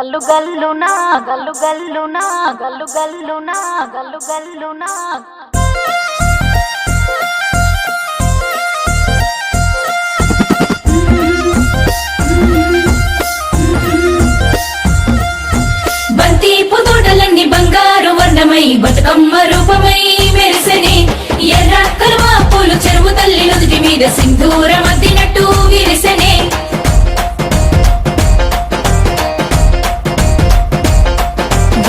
గల్లు గల్లునా గల్లు గల్లునా గల్లు గల్లునా గల్లు గల్లునా బంతిపు పుతోటలన్నీ బంగారు వర్ణమై బతుకమ్మ రూపమై మెరిసెనే. ఎర్ర కలువ పూలు చెరువు తల్లి నుదుటి మీద సింధూర మద్దినట్టు విరిసెనే.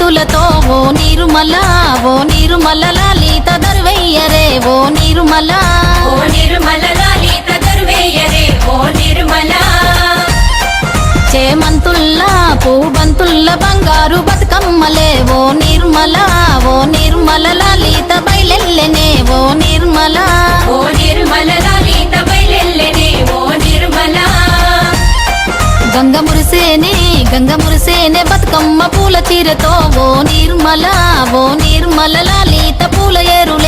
చేతులతో ఓ నిర్మల ఓ నిర్మల లలిత దర్వయ్యరే ఓ నిర్మల. ఓ నిర్మల లలిత దర్వేయరే ఓ నిర్మల. చేమంతుల్లా పూబంతుల్ల బంగారు బతుకమ్మలే ఓ నిర్మల ఓ నిర్మల లలిత బయలెల్లెనే ఓ నిర్మల. ఓ నిర్మల లలిత బయలెల్లెనే ఓ నిర్మల. గంగ మురిసేనే గంగ మురిసేనే బతుకమ్మ పూల చీరతో ఓ నిర్మల ఓ నిర్మల లలిత పూల ఏరులే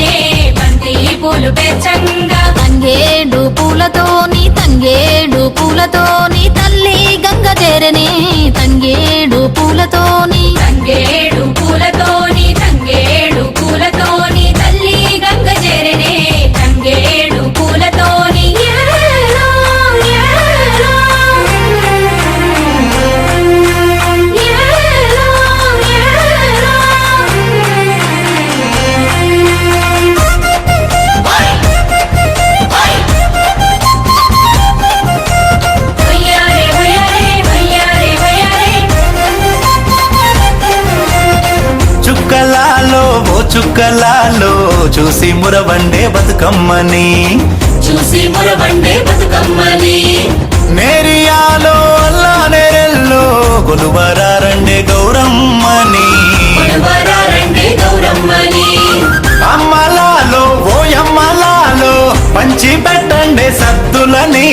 పూలు పేర్చంగా తంగేడు పూలతోని తంగేడు పూలతోని తల్లి గంగ చేరని తంగేడు పూలతోని చుక్కలాలో చూసి మురవండే బతుకమ్మని. చూసి మురబండే బతుకమ్మని. నేరియాలో అల్లా నేరెల్లో కొడవరారండే గౌరమ్మని. అమ్మలాలో ఓ అమ్మలాలో పంచి పెట్టండే సద్దులని.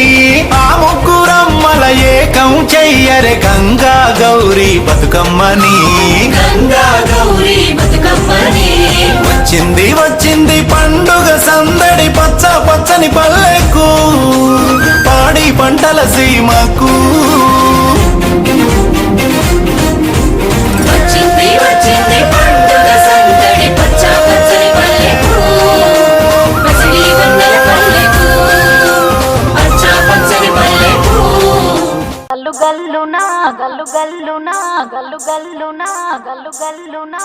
ఆ ముగ్గురమ్మల ఏకం చెయ్యరే గంగా గౌరీ బతుకమ్మని. గంగా గౌరీ బతుకమ్మని. వచ్చింది వచ్చింది పండుగ సందడి పచ్చ పచ్చని పల్లెకు పాడి పంటల సీమకు. వచ్చింది వచ్చింది పండుగ సందడి పచ్చ పచ్చని పల్లెకు పసిడి వన్నెల పల్లెకు పచ్చ గల్లు గల్లునా గల్లు గల్లునా గల్లు గల్లునా గల్లు గల్లునా.